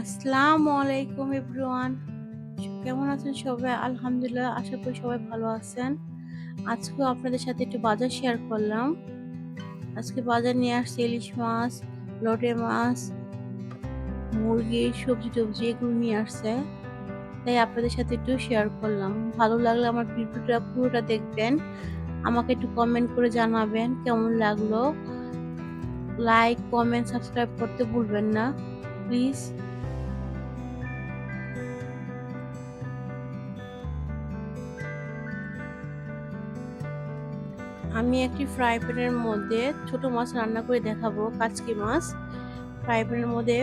আসসালামু আলাইকুম এভরিওয়ান। কেমন আছেন সবাই? আলহামদুলিল্লাহ, আশা করি সবাই ভালো আছেন। আজকেও আপনাদের সাথে একটু বাজার শেয়ার করলাম। আজকে বাজার নিয়ে আসছে ইলিশ মাছ, লোটে মাছ, মুরগি, সবজি টবজি, এগুলো নিয়ে আসছে। তাই আপনাদের সাথে একটু শেয়ার করলাম। ভালো লাগলে আমার ভিডিওটা পুরোটা দেখবেন। আমাকে একটু কমেন্ট করে জানাবেন কেমন লাগল। লাইক কমেন্ট সাবস্ক্রাইব করতে ভুলবেন না। প্লিজ আমি একটি ফ্রাই প্যানের মধ্যে ছোট মাছ রান্না করে দেখাবো, কাচকি মাছ। ফ্রাই প্যানের মধ্যে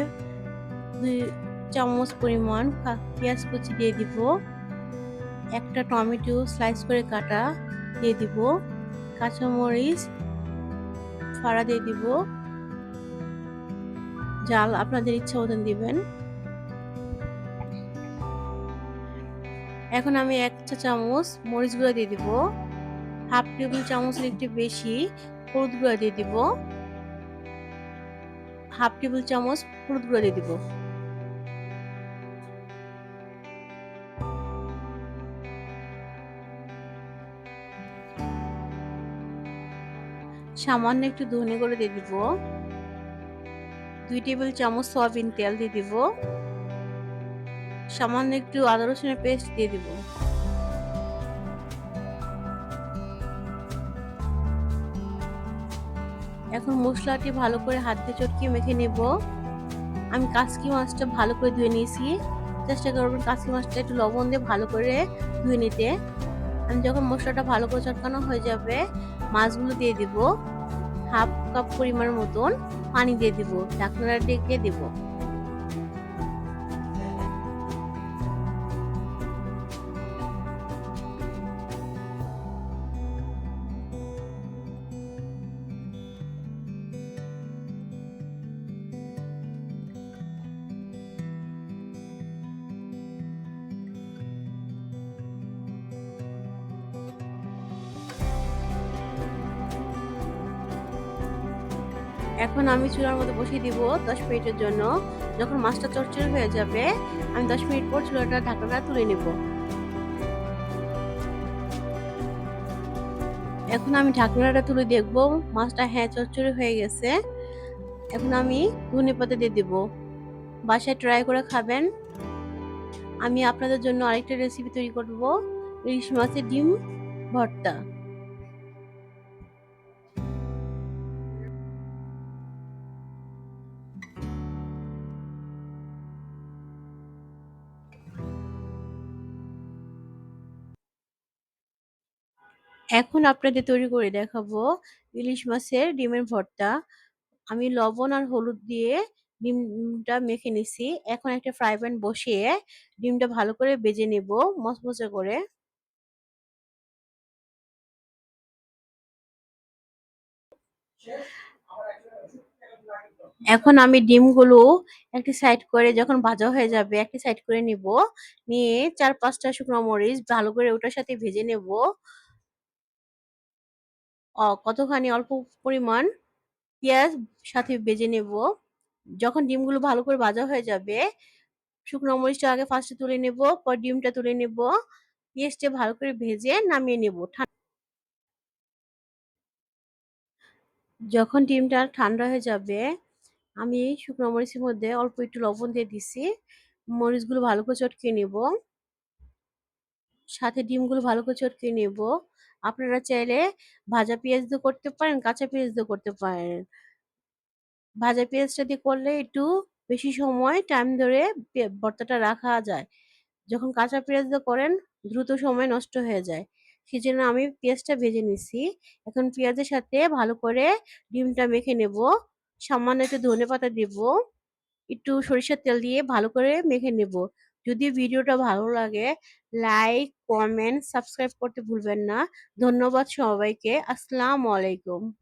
দুই চামচ পরিমাণ পেঁয়াজ কুচি দিয়ে দিব। একটা টমেটো স্লাইস করে কাটা দিয়ে দিব। কাঁচামরিচ ফাড়া দিয়ে দিব। জাল আপনাদের ইচ্ছা মতন দিবেন। এখন আমি এক চা, চামচ মরিচ দিয়ে দিব। হাফ টেবিল চামচের একটু বেশি হলুদ গুঁড়া দিয়ে দিব। হাফ টেবিল চামচ হলুদ গুঁড়া দিয়ে দিব। সামান্য একটু ধনে করে দিয়ে দিব। দুই টেবিল চামচ সয়াবিন তেল দিয়ে দিব। সামান্য একটু আদা রসুনের পেস্ট দিয়ে দিব। এখন মশলাটি ভালো করে হাত দিয়ে চটকিয়ে মেখে নেব। আমি কাসকি মাছটা ভালো করে ধুয়ে নিয়েছি। চেষ্টা করবেন কাসকি মাছটা একটু লবণ দিয়ে ভালো করে ধুয়ে নিতে। আমি যখন মশলাটা ভালো করে চটকানো হয়ে যাবে, মাছগুলো দিয়ে দিব। হাফ কাপ পরিমাণ মতন পানি দিয়ে দিব। ঢাকনাটা ডেকে দেবো। এখন আমি চুলার মধ্যে বসিয়ে দিব দশ মিনিটের জন্য। যখন মাছটা চরচর হয়ে যাবে, আমি দশ মিনিট পর চুলাটা ঢাকাটা তুলে নেব। এখন আমি ঢাকনাটা তুলে দেখব, মাছটা হ্যাঁ চরচরে হয়ে গেছে। এখন আমি ধনে পাতা দিয়ে দেব। বাসায় ট্রাই করে খাবেন। আমি আপনাদের জন্য আরেকটা রেসিপি তৈরি করব, ইলিশ মাছের ডিম ভর্তা। এখন আপনাদের তৈরি করে দেখাবো ইলিশ মাছের ডিমের ভর্তা। আমি লবণ আর হলুদ দিয়ে ডিমটা মেখে নিছি। এখন একটা ফ্রাই প্যান বসিয়ে ডিমটা ভালো করে বেজে নেব মচমচে করে। এখন আমি ডিমগুলো একটি সাইড করে যখন ভাজা হয়ে যাবে একটি সাইড করে নিব। নিয়ে চার পাঁচটা শুকনো মরিচ ভালো করে ওটার সাথে ভেজে নেব। কতখানি অল্প পরিমাণ পেঁয়াজ সাথে বেজে নেব। যখন ডিমগুলো ভালো করে ভাজা হয়ে যাবে, শুকনো মরিচটা আগে ফার্স্টে তুলে নেব, পর ডিমটা তুলে নেব। পেঁয়াজটা ভালো করে ভেজে নামিয়ে নেব। যখন ডিমটা ঠান্ডা হয়ে যাবে, আমি শুকনো মরিচের মধ্যে অল্প একটু লবণ দিয়ে দিছি। মরিচগুলো ভালো করে চটকে নেব। সাথে ডিমগুলো ভালো করে চটকে নেব। আপনারা চাইলে ভাজা পেঁয়াজ দিয়ে করতে পারেন, কাঁচা পেঁয়াজ দিয়ে করতে পারেন। ভাজা পেঁয়াজটা দিয়ে করলে একটু বেশি সময় টাইম ধরে ভর্তাটা রাখা যায়। যখন কাঁচা পেঁয়াজ দিয়ে করেন, দ্রুত সময় নষ্ট হয়ে যায়। সেই জন্য আমি পেঁয়াজটা ভেজে নিছি। এখন পেঁয়াজের সাথে ভালো করে ডিমটা মেখে নেব। সামান্য একটু ধনে পাতা দেব। একটু সরিষার তেল দিয়ে ভালো করে মেখে নেব। যদি ভিডিওটা ভালো লাগে লাইক কমেন্ট সাবস্ক্রাইব করতে ভুলবেন না। ধন্যবাদ সবাইকে। আসসালামু আলাইকুম।